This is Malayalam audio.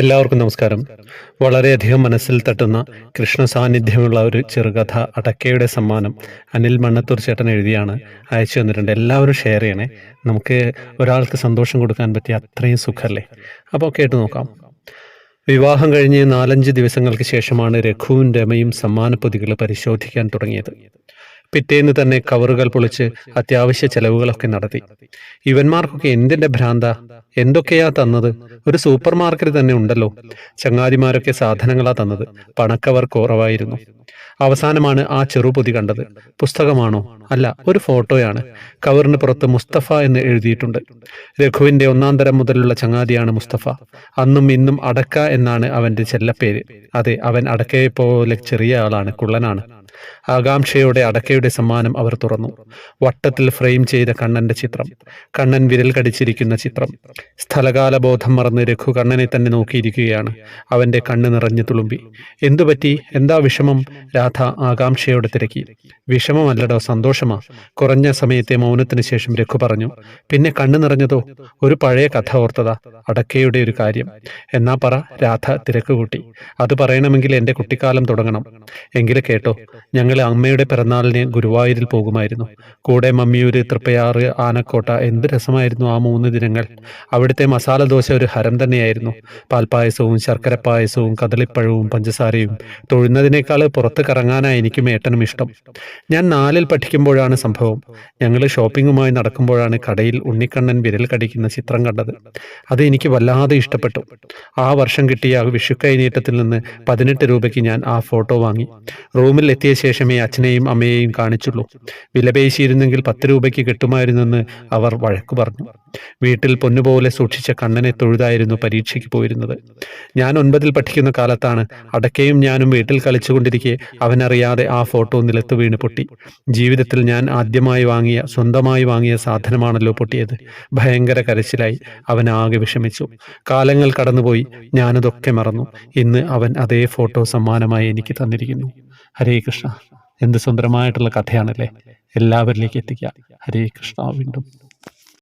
എല്ലാവർക്കും നമസ്കാരം. വളരെയധികം മനസ്സിൽ തട്ടുന്ന കൃഷ്ണ സാന്നിധ്യമുള്ള ഒരു ചെറുകഥ അടക്കയുടെ സമ്മാനം അനിൽ മണ്ണത്തൂർ ചേട്ടൻ എഴുതിയാണ്. അയച്ചു തന്നിട്ടുണ്ട്. എല്ലാവരും ഷെയർ ചെയ്യണേ. നമുക്ക് ഒരാൾക്ക് സന്തോഷം കൊടുക്കാൻ പറ്റിയ അത്രയും സുഖമല്ലേ അപ്പോൾ കേട്ടു നോക്കാം. വിവാഹം കഴിഞ്ഞ് നാലഞ്ച് ദിവസങ്ങൾക്ക് ശേഷമാണ് രഘുവും രമയും സമ്മാനപ്പൊതികൾ പരിശോധിക്കാൻ തുടങ്ങിയത്. പിറ്റേന്ന് തന്നെ കവറുകൾ പൊളിച്ച് അത്യാവശ്യ ചെലവുകളൊക്കെ നടത്തി. ഇവന്മാർക്കൊക്കെ എന്തിന്റെ ഭ്രാന്ത? എന്തൊക്കെയാ തന്നത്? ഒരു സൂപ്പർ മാർക്കറ്റ് തന്നെ ഉണ്ടല്ലോ. ചങ്ങാതിമാരൊക്കെ സാധനങ്ങളാ തന്നത്. പണക്കവർ കുറവായിരുന്നു. അവസാനമാണ് ആ ചെറുപൊതി കണ്ടത്. പുസ്തകമാണോ? അല്ല ഒരു ഫോട്ടോയാണ്. കവറിന് പുറത്ത് മുസ്തഫ എന്ന് എഴുതിയിട്ടുണ്ട്. രഘുവിന്റെ ഒന്നാം തരം മുതലുള്ള ചങ്ങാതിയാണ് മുസ്തഫ. അന്നും ഇന്നും അടക്ക എന്നാണ് അവന്റെ ചെല്ലപ്പേര്. അതെ അവൻ അടക്കയെ പോലെ ചെറിയ ആളാണ് കുള്ളനാണ്. ആകാംക്ഷയോടെ അടക്കയുടെ സമ്മാനം അവർ തുറന്നു. വട്ടത്തിൽ ഫ്രെയിം ചെയ്ത കണ്ണന്റെ ചിത്രം കണ്ണൻ വിരൽ കടിച്ചിരിക്കുന്ന ചിത്രം. സ്ഥലകാല ബോധം മറന്ന് രഘു കണ്ണനെ തന്നെ നോക്കിയിരിക്കുകയാണ്. അവന്റെ കണ്ണ് നിറഞ്ഞു തുളുമ്പി. എന്തുപറ്റി എന്താ വിഷമം? രാധ ആകാംക്ഷയോടെ തിരക്കി. വിഷമമല്ലടോ സന്തോഷമാ. കുറഞ്ഞ സമയത്തെ മൗനത്തിന് ശേഷം രഘു പറഞ്ഞു പിന്നെ കണ്ണു നിറഞ്ഞതോ? ഒരു പഴയ കഥ ഓർത്തതാ. അടക്കയുടെ ഒരു കാര്യം. എന്നാ പറ. രാധ തിരക്ക് കൂട്ടി അത് പറയണമെങ്കിൽ എന്റെ കുട്ടിക്കാലം തുടങ്ങണം. എങ്കിലും കേട്ടോ. ഞങ്ങൾ അമ്മയുടെ പിറന്നാളിന് ഗുരുവായൂരിൽ പോകുമായിരുന്നു. കൂടെ മമ്മിയൂര് തൃപ്പയാറ് ആനക്കോട്ട എന്ത് രസമായിരുന്നു ആ മൂന്ന് ദിനങ്ങൾ. അവിടുത്തെ മസാല ദോശ ഒരു ഹരം തന്നെയായിരുന്നു. പാൽപ്പായസവും ശർക്കര പായസവും കദളിപ്പഴവും പഞ്ചസാരയും തൊഴുന്നതിനേക്കാൾ പുറത്ത് കറങ്ങാനായി എനിക്കും ഏട്ടനും ഇഷ്ടം. ഞാൻ നാലിൽ പഠിക്കുമ്പോഴാണ് സംഭവം. ഞങ്ങൾ ഷോപ്പിങ്ങുമായി നടക്കുമ്പോഴാണ് കടയിൽ ഉണ്ണിക്കണ്ണൻ വിരൽ കടിക്കുന്ന ചിത്രം കണ്ടത്. അത് എനിക്ക് വല്ലാതെ ഇഷ്ടപ്പെട്ടു. ആ വർഷം കിട്ടിയ വിഷുക്കൈനീട്ടത്തിൽ നിന്ന് പതിനെട്ട് രൂപയ്ക്ക് ഞാൻ ആ ഫോട്ടോ വാങ്ങി. റൂമിൽ എത്തിയ ശേഷമേ അച്ഛനെയും അമ്മയെയും കാണിച്ചുള്ളൂ. വിലപേശിയിരുന്നെങ്കിൽ പത്ത് രൂപയ്ക്ക് കിട്ടുമായിരുന്നെന്ന് അവർ വഴക്കു പറഞ്ഞു. വീട്ടിൽ പൊന്നുപോലെ സൂക്ഷിച്ച കണ്ണനെ തൊഴുതായിരുന്നു പരീക്ഷയ്ക്ക് പോയിരുന്നത്. ഞാൻ ഒൻപതിൽ പഠിക്കുന്ന കാലത്താണ് അടക്കയും ഞാനും വീട്ടിൽ കളിച്ചുകൊണ്ടിരിക്കെ അവനറിയാതെ ആ ഫോട്ടോ നിലത്ത് വീണ് പൊട്ടി. ജീവിതത്തിൽ ഞാൻ ആദ്യമായി വാങ്ങിയ സ്വന്തമായി വാങ്ങിയ സാധനമാണല്ലോ പൊട്ടിയത്. ഭയങ്കര കരച്ചിലായി. അവൻ ആകെ വിഷമിച്ചു. കാലങ്ങൾ കടന്നുപോയി. ഞാനതൊക്കെ മറന്നു. ഇന്ന് അവൻ അതേ ഫോട്ടോ സമ്മാനമായി എനിക്ക് തന്നിരിക്കുന്നു. ഹരേ കൃഷ്ണ. എന്ത് സുന്ദരമായിട്ടുള്ള കഥയാണല്ലേ? എല്ലാവരിലേക്ക് എത്തിക്കുക. ഹരേ കൃഷ്ണ വീണ്ടും.